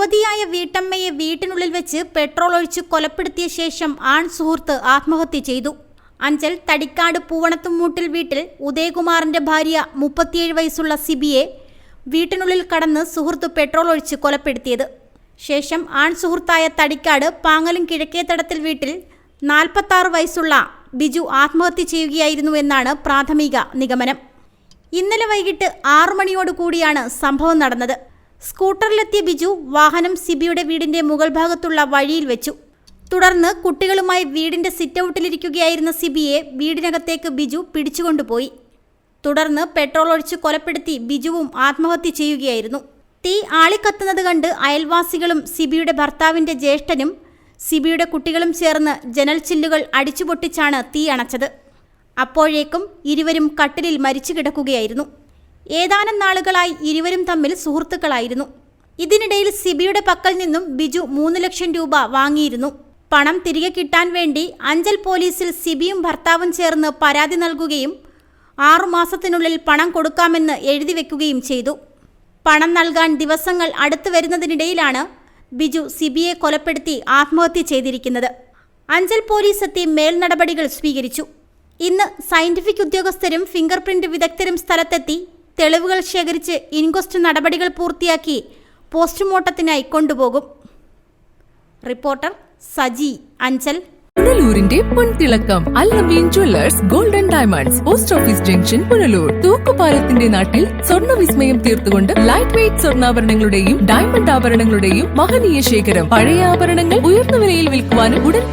യുവതിയായ വീട്ടമ്മയെ വീട്ടിനുള്ളിൽ വെച്ച് പെട്രോൾ ഒഴിച്ച് കൊലപ്പെടുത്തിയ ശേഷം ആൺ സുഹൃത്ത് ആത്മഹത്യ ചെയ്തു. അഞ്ചൽ തടിക്കാട് പൂവണത്തുമൂട്ടിൽ വീട്ടിൽ ഉദയകുമാറിന്റെ ഭാര്യ മുപ്പത്തിയേഴ് വയസ്സുള്ള സിബിയെ വീട്ടിനുള്ളിൽ കടന്ന് സുഹൃത്ത് പെട്രോൾ ഒഴിച്ച് കൊലപ്പെടുത്തിയത്. ശേഷം ആൺ സുഹൃത്തായ തടിക്കാട് പാങ്ങലും കിഴക്കേത്തടത്തിൽ വീട്ടിൽ നാൽപ്പത്താറ് വയസ്സുള്ള ബിജു ആത്മഹത്യ ചെയ്യുകയായിരുന്നു എന്നാണ് പ്രാഥമിക നിഗമനം. ഇന്നലെ വൈകിട്ട് ആറു മണിയോട് കൂടിയാണ് സംഭവം നടന്നത്. സ്കൂട്ടറിലെത്തിയ ബിജു വാഹനം സിബിയുടെ വീടിന്റെ മുകൾ ഭാഗത്തുള്ള വഴിയിൽ വെച്ചു. തുടർന്ന് കുട്ടികളുമായി വീടിന്റെ സിറ്റൌട്ടിലിരിക്കുകയായിരുന്ന സിബിയെ വീടിനകത്തേക്ക് ബിജു പിടിച്ചുകൊണ്ടുപോയി. തുടർന്ന് പെട്രോൾ ഒഴിച്ച് കൊലപ്പെടുത്തി ബിജുവും ആത്മഹത്യ ചെയ്യുകയായിരുന്നു. തീ ആളിക്കത്തുന്നത് കണ്ട് അയൽവാസികളും സിബിയുടെ ഭർത്താവിന്റെ ജ്യേഷ്ഠനും സിബിയുടെ കുട്ടികളും ചേർന്ന് ജനൽ ചില്ലുകൾ അടിച്ചുപൊട്ടിച്ചാണ് തീ അണച്ചത്. അപ്പോഴേക്കും ഇരുവരും കട്ടിലിൽ മരിച്ചു കിടക്കുകയായിരുന്നു. ഏതാനും നാളുകളായി ഇരുവരും തമ്മിൽ സുഹൃത്തുക്കളായിരുന്നു. ഇതിനിടയിൽ സിബിയുടെ പക്കൽ നിന്നും ബിജു മൂന്ന് ലക്ഷം രൂപ വാങ്ങിയിരുന്നു. പണം തിരികെ കിട്ടാൻ വേണ്ടി അഞ്ചൽ പോലീസിൽ സിബിയും ഭർത്താവും ചേർന്ന് പരാതി നൽകുകയും ആറുമാസത്തിനുള്ളിൽ പണം കൊടുക്കാമെന്ന് എഴുതി വെക്കുകയും ചെയ്തു. പണം നൽകാൻ ദിവസങ്ങൾ അടുത്തു വരുന്നതിനിടയിലാണ് ബിജു സിബിയെ കൊലപ്പെടുത്തി ആത്മഹത്യ ചെയ്തിരിക്കുന്നത്. അഞ്ചൽ പോലീസ് എത്തി മേൽ നടപടികൾ സ്വീകരിച്ചു. ഇന്ന് സയന്റിഫിക് ഉദ്യോഗസ്ഥരും ഫിംഗർ പ്രിന്റ് വിദഗ്ധരും സ്ഥലത്തെത്തി തെളിവുകൾ ശേഖരിച്ച് ഇൻക്വസ്റ്റ് നടപടികൾ പൂർത്തിയാക്കി പോസ്റ്റ്മോർട്ടത്തിനായി കൊണ്ടുപോകും. റിപ്പോർട്ടർ സജി അഞ്ചൽ. പുനലൂരിന്റെ പൊൻതിളക്കം Al Ameen jewellers golden diamonds post office junction Punalur. തൂക്കുപാലത്തിന്റെ നാട്ടിൽ സ്വർണ വിസ്മയം തീർത്തുകൊണ്ട് ലൈറ്റ് വെയ്റ്റ് സ്വർണാഭരണങ്ങളുടെയും ഡയമണ്ട് ആഭരണങ്ങളുടെയും മഹനീയ ശേഖരം. പഴയ ആഭരണങ്ങൾ ഉയർന്ന വിലയിൽ വിൽക്കുവാനും ഉടൻ